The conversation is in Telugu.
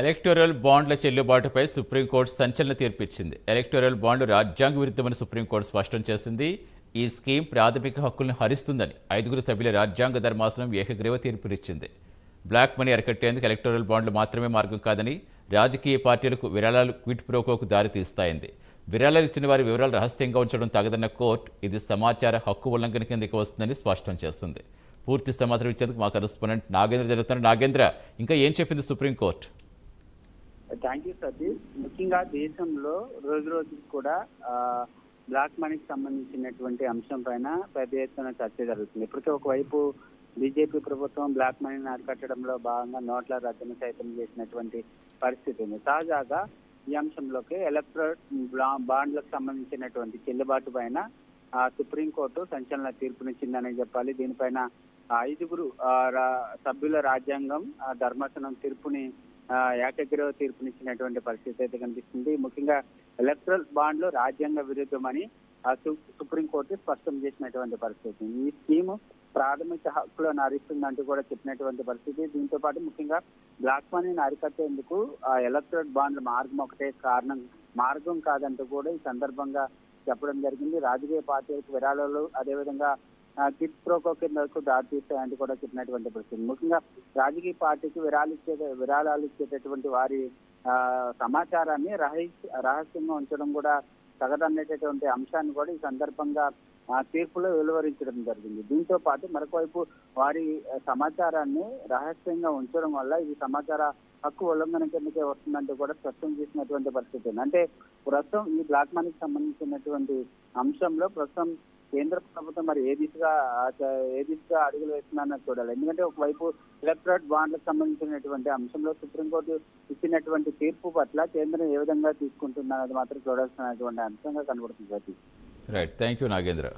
ఎలక్టోరల్ బాండ్ల చెల్లుబాటుపై సుప్రీంకోర్టు సంచలన తీర్పిచ్చింది. ఎలక్టోరల్ బాండ్లు రాజ్యాంగ విరుద్ధమని సుప్రీంకోర్టు స్పష్టం చేసింది. ఈ స్కీమ్ ప్రాథమిక హక్కులను హరిస్తుందని ఐదుగురు సభ్యుల రాజ్యాంగ ధర్మాసనం ఏకగ్రీవ తీర్పునిచ్చింది. బ్లాక్ మనీ అరికట్టేందుకు ఎలక్టోరల్ బాండ్లు మాత్రమే మార్గం కాదని రాజకీయ పార్టీలకు విరాళాలు క్విట్ ప్రోకోకు దారితీస్తాయింది. విరాళాలు ఇచ్చిన వారి వివరాలు రహస్యంగా ఉంచడం తగదన్న కోర్టు ఇది సమాచార హక్కు ఉల్లంఘన కిందకి వస్తుందని స్పష్టం చేస్తుంది. పూర్తి సమాచారం ఇచ్చేందుకు మా కరెస్పాండెంట్ నాగేంద్ర జరుగుతున్నారు. నాగేంద్ర ఇంకా ఏం చెప్పింది సుప్రీంకోర్టు? థ్యాంక్ యూ సతీష్ ముఖ్యంగా దేశంలో రోజు రోజుకి కూడా బ్లాక్ మనీకి సంబంధించినటువంటి అంశం పైన పెద్ద ఎత్తున చర్చ జరుగుతుంది. ఇప్పటికే ఒకవైపు బీజేపీ ప్రభుత్వం బ్లాక్ మనీని అరికట్టడంలో భాగంగా నోట్ల రద్దును సైతం చేసినటువంటి పరిస్థితి ఉంది. తాజాగా ఈ అంశంలోకి ఎలక్ట్రో బాండ్లకు సంబంధించినటువంటి చెల్లుబాటు పైన సుప్రీంకోర్టు సంచలన తీర్పునిచ్చిందని చెప్పాలి. దీనిపైన ఐదుగురు రా- సభ్యుల రాజ్యాంగం ఆ, ధర్మాసనం తీర్పుని ఏకగ్రీవ తీర్పునిచ్చినటువంటి పరిస్థితి అయితే కనిపిస్తుంది. ముఖ్యంగా ఎలక్ట్రల్ బాండ్లు రాజ్యాంగ విరుద్ధమని ఆ, సు- సుప్రీంకోర్టు స్పష్టం చేసినటువంటి పరిస్థితి. ఈ స్కీమ్ ప్రాథమిక హక్కులను హరిస్తుందంటూ కూడా చెప్పినటువంటి పరిస్థితి. దీంతో పాటు ముఖ్యంగా బ్లాక్ మనీని అరికట్టేందుకు ఆ ఎలక్ట్రల్ బాండ్ల మార్గం ఒకటే కారణం మార్గం కాదంటూ కూడా ఈ సందర్భంగా చెప్పడం జరిగింది. రాజకీయ పార్టీలకు విరాళాలు అదేవిధంగా కిడ్ ప్రోకో కిందకు దారితీస్తాయంటూ కూడా చెప్పినటువంటి పరిస్థితి. ముఖ్యంగా రాజకీయ పార్టీకి విరాళాలు ఇచ్చే విరాళాలు ఇచ్చేటటువంటి వారి సమాచారాన్ని రహస్యంగా ఉంచడం కూడా తగదనేటటువంటి అంశాన్ని కూడా ఈ సందర్భంగా తీర్పులో వెలువరించడం జరిగింది. దీంతో పాటు మరొకవైపు వారి సమాచారాన్ని రహస్యంగా ఉంచడం వల్ల ఇది సమాచార హక్కు ఉల్లంఘన కిందకే వస్తుందంటూ కూడా స్పష్టం చేసినటువంటి పరిస్థితి అంటే ప్రస్తుతం ఈ బ్లాక్ మనీకి సంబంధించినటువంటి అంశంలో ప్రస్తుతం కేంద్ర ప్రభుత్వం మరి ఏ దిశగా ఆ, ఏ దిశగా అడుగులు వేస్తుందన్నది చూడాలి. ఎందుకంటే ఒకవైపు ఎలక్ట్రాట్ బాండ్లకు సంబంధించినటువంటి అంశంలో సుప్రీంకోర్టు ఇచ్చినటువంటి తీర్పు పట్ల కేంద్రం ఏ విధంగా తీసుకుంటుందన్నది మాత్రం చూడాల్సినటువంటి అంశంగా కనబడుతుంది రైట్ థ్యాంక్ యూ నాగేంద్ర